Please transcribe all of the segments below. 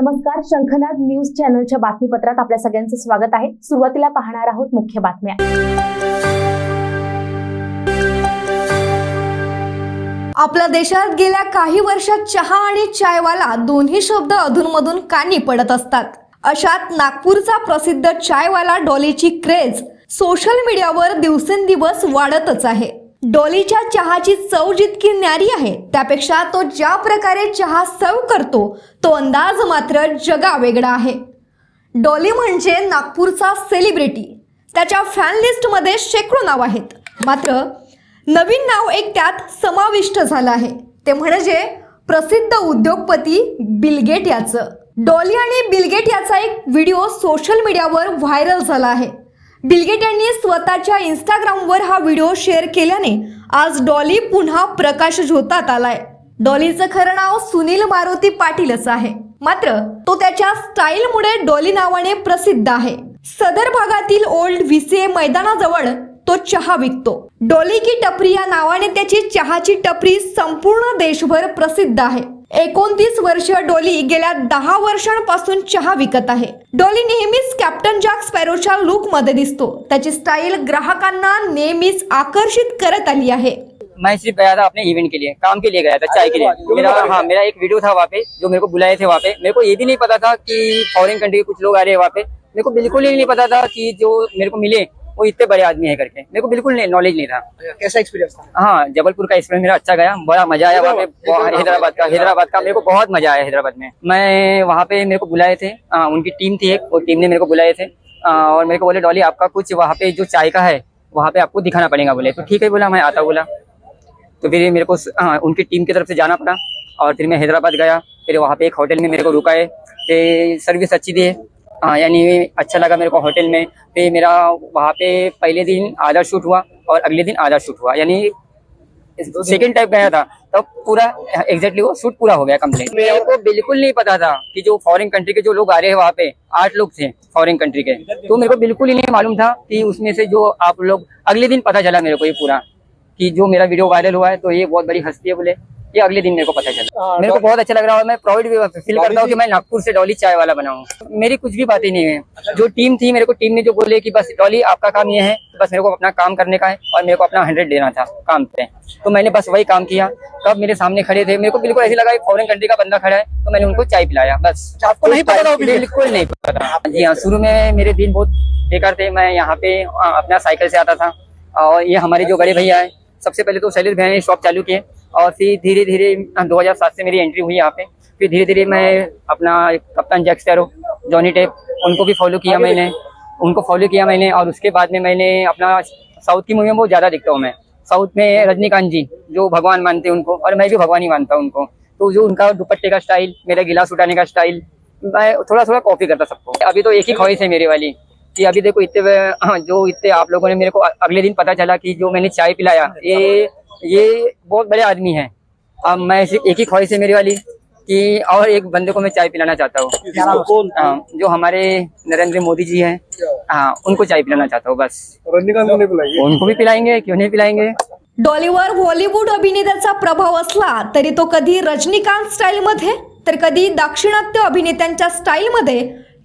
नमस्कार शंखनाद न्यूज चॅनलच्या बातमीपत्रात आपल्या सगळ्यांचं स्वागत आहे. सुरुवातीला पाहणार आहोत मुख्य बातम्या. आपल्या देशात गेल्या काही वर्षात चहा आणि चायवाला दोन्ही शब्द अधूनमधून कानी पडत असतात. अशात नागपूरचा प्रसिद्ध चायवाला डॉलीची क्रेज सोशल मीडियावर दिवसेंदिवस वाढतच आहे. डॉलीच्या चहाची चव जितकी न्यारी आहे त्यापेक्षा तो ज्या प्रकारे चहा सर्व करतो तो अंदाज मात्र जगा वेगळा आहे. डॉली म्हणजे नागपूरचा सेलिब्रिटी. त्याच्या फॅन लिस्टमध्ये शेकडो नाव आहेत. मात्र नवीन नाव एक त्यात समाविष्ट झालं आहे. ते म्हणजे प्रसिद्ध उद्योगपती बिलगेट याचं. डॉली आणि बिलगेट याचा एक व्हिडिओ सोशल मीडियावर व्हायरल झाला आहे. बिलगेट यांनी स्वतःच्या इंस्टाग्रामवर हा व्हिडिओ शेअर केल्याने आज डॉली पुन्हा प्रकाश झोतात आलाय. डॉलीचं खरं नाव सुनील मारुती पाटीलच आहे. मात्र तो त्याच्या स्टाईलमुळे डॉली नावाने प्रसिद्ध आहे. सदर भागातील ओल्ड व्हीसीए मैदानाजवळ तो चहा विकतो. डॉली की टपरी या नावाने त्याची चहाची टपरी संपूर्ण देशभर प्रसिद्ध आहे. एकोणतीस वर्ष डॉली गेल्या दहा वर्षांपासून चहा विकत आहे. डॉली नेहमीच कॅप्टन जॅक स्पॅरोच्या लुकमध्ये दिसतो. त्याची स्टाईल ग्राहकांना नेहमीच आकर्षित करत आली आहे. मैं सिर्फ गया था अपने इवेंट के लिए काम के लिए गया था चाय के लिए. मेरा हाँ मेरा एक वीडियो था वहाँ पे जो मेरे को बुलाए थे वहाँ पे. मेरे को ये भी नहीं पता था कि फॉरेन कंट्री के कुछ लोग आ रहे हैं वहाँ पे. मेरे को बिल्कुल ही नहीं पता था कि जो मेरे को मिले वो इतने बड़े आदमी है करके। मेरे को बिल्कुल नॉलेज नहीं था। कैसा एक्सपीरियंस था? हाँ जबलपुर का एक्सपीरियंस मेरा अच्छा गया बड़ा मज़ा आया वहाँ पे हैदराबाद का हैदराबाद का मेरे को बहुत मज़ा आया हैदराबाद में। मैं वहाँ पे मेरे को बुलाए थे आ, उनकी टीम थी एक वो टीम ने मेरे को बुलाए थे। और मेरे को बोले डॉली आपका कुछ वहाँ पे जो चाय का है वहाँ पे आपको दिखाना पड़ेगा बोले। तो ठीक है बोला मैं आता बोला। तो फिर मेरे को हाँ, उनकी टीम की तरफ़ से जाना पड़ा और फिर मैं हैदराबाद गया फिर वहाँ पे एक होटल में मेरे को रुकाए फिर सर्विस अच्छी दी। हाँ यानी अच्छा लगा मेरे को होटल में। फिर मेरा वहाँ पे पहले दिन आधा शूट हुआ और अगले दिन आधा शूट हुआ। यानी सेकेंड टाइप गया था। तब तो पूरा एग्जैक्टली वो शूट पूरा हो गया कंप्लीट मेरे को बिल्कुल नहीं पता था कि जो फॉरेन कंट्री के जो लोग आ रहे हैं वहाँ पे आठ लोग थे फॉरेन कंट्री के। तो मेरे को बिल्कुल ही नहीं मालूम था कि उसमें से जो आप लोग अगले दिन पता चला मेरे को ये पूरा कि जो मेरा वीडियो वायरल हुआ है तो ये बहुत बड़ी हस्ती है बोले। ये अगले दिन मेरे को पता चला। हाँ, मेरे को बहुत अच्छा लग रहा है और मैं प्राउड भी फील करता हूँ कि मैं नागपुर से डॉली चाय वाला बनाऊँ मेरी कुछ भी बातें नहीं है। जो टीम थी मेरे को टीम ने जो बोले कि बस डॉली आपका काम ये है बस मेरे को अपना काम करने का है और मेरे को अपना हंड्रेड देना था काम पे। तो मैंने बस वही काम किया। कब मेरे सामने खड़े थे मेरे को बिल्कुल ऐसे लगा फॉरेन कंट्री का बंदा खड़ा है तो मैंने उनको चाय पिलाया बस। आपको नहीं पता बिल्कुल? बिल्कुल नहीं पता जी हाँ शुरू में मेरे दिन बहुत बेकार थे। मैं यहाँ पे अपना साइकिल से आता था। और ये हमारे जो बड़े भैया है सबसे पहले तो शैलेश भैया ने शॉप चालू किए। और फिर धीरे धीरे 2007 से मेरी एंट्री हुई यहाँ पे। फिर धीरे धीरे मैं अपना कप्तान जैक स्टैरो जॉनी टेप उनको भी फॉलो किया मैंने। उनको फॉलो किया मैंने और उसके बाद में मैंने अपना साउथ की मूवी में बहुत ज़्यादा दिखता हूँ मैं। साउथ में रजनीकांत जी जो भगवान मानते हैं उनको और मैं भी भगवान ही मानता हूँ उनको। तो जो उनका दुपट्टे का स्टाइल मेरा गिलास उठाने का स्टाइल मैं थोड़ा थोड़ा कॉपी करता सबको। अभी तो एक ही ख्वाहिश है मेरी वाली कि अभी देखो इतने हाँ, जो इतने आप लोगों ने मेरे को अगले दिन पता चला कि जो मैंने चाय पिलाया ये ये बहुत बड़े आदमी हैं। अब मैं सिर्फ एक ही ख्वाहिश है मेरी वाली कि और एक बंदे को मैं चाय पिलाना चाहता हूँ। जो हमारे नरेंद्र मोदी जी हैं। हाँ उनको चाय पिलाना चाहता हूँ बस। उनको भी पिलाएंगे क्यों नहीं पिलाएंगे? डॉलीवर बॉलिवूड अभिनेत्याचा प्रभाव असला तरी तो कधी रजनीकांत स्टाईलमध्ये तर कधी दाक्षिणात्य अभिनेत्यांच्या स्टाईलमध्ये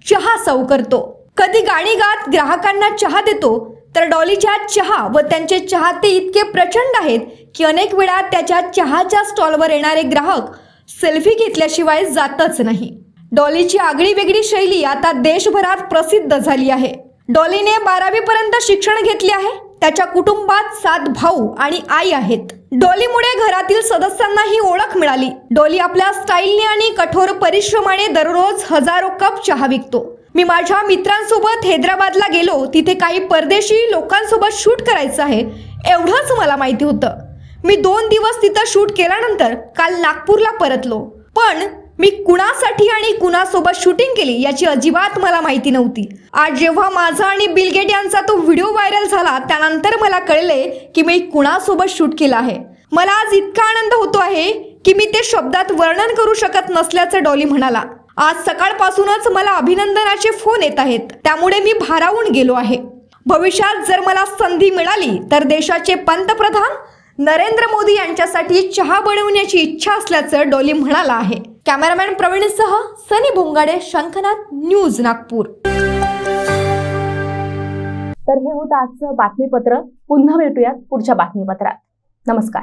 चहा सर्व करतो. कधी गाणी गात ग्राहकांना चहा देतो तर डॉलीच्या चहा व त्यांचे चाहते इतके प्रचंड आहेत की अनेक वेळा त्याच्या चहाच्या स्टॉलवर येणारे ग्राहक सेल्फी घेतल्याशिवाय जातच नाही. डॉलीची आगळी वेगळी शैली आता देशभरात प्रसिद्ध झाली आहे. डॉलीने बारावी पर्यंत शिक्षण घेतले आहे. त्याच्या कुटुंबात सात भाऊ आणि आई आहेत. डॉलीमुळे घरातील सदस्यांना ही ओळख मिळाली. डॉली आपल्या स्टाईलने आणि कठोर परिश्रमाने दररोज हजारो कप चहा विकतो. मी माझ्या मित्रांसोबत हैदराबादला गेलो. तिथे काही परदेशी लोकांसोबत शूट करायचं आहे. एवढंच मला माहिती होतं. मी दोन दिवस तिथं शूट केल्यानंतर काल नागपूरला परतलो. पण मी कुणासाठी आणि कुणासोबत शूटिंग केली याची अजिबात मला माहिती नव्हती. आज जेव्हा माझा आणि बिलगेट यांचा तो व्हिडिओ व्हायरल झाला त्यानंतर मला कळले की मी कुणासोबत शूट केला आहे. मला आज इतका आनंद होतो आहे की मी ते शब्दात वर्णन करू शकत नसल्याचं डॉली म्हणाला. आज सकाळपासूनच मला अभिनंदनाचे फोन येत आहेत. त्यामुळे मी भारावून गेलो आहे. भविष्यात जर मला संधी मिळाली तर देशाचे पंतप्रधान नरेंद्र मोदी यांच्यासाठी चहा बनवण्याची इच्छा असल्याचं डोली म्हणाला आहे. कॅमेरामॅन प्रवीणसह सनी भोंगाडे शंखनाथ न्यूज नागपूर. तर हे होतं आजचं बातमीपत्र. पुन्हा भेटूयात पुढच्या बातमीपत्रात. नमस्कार.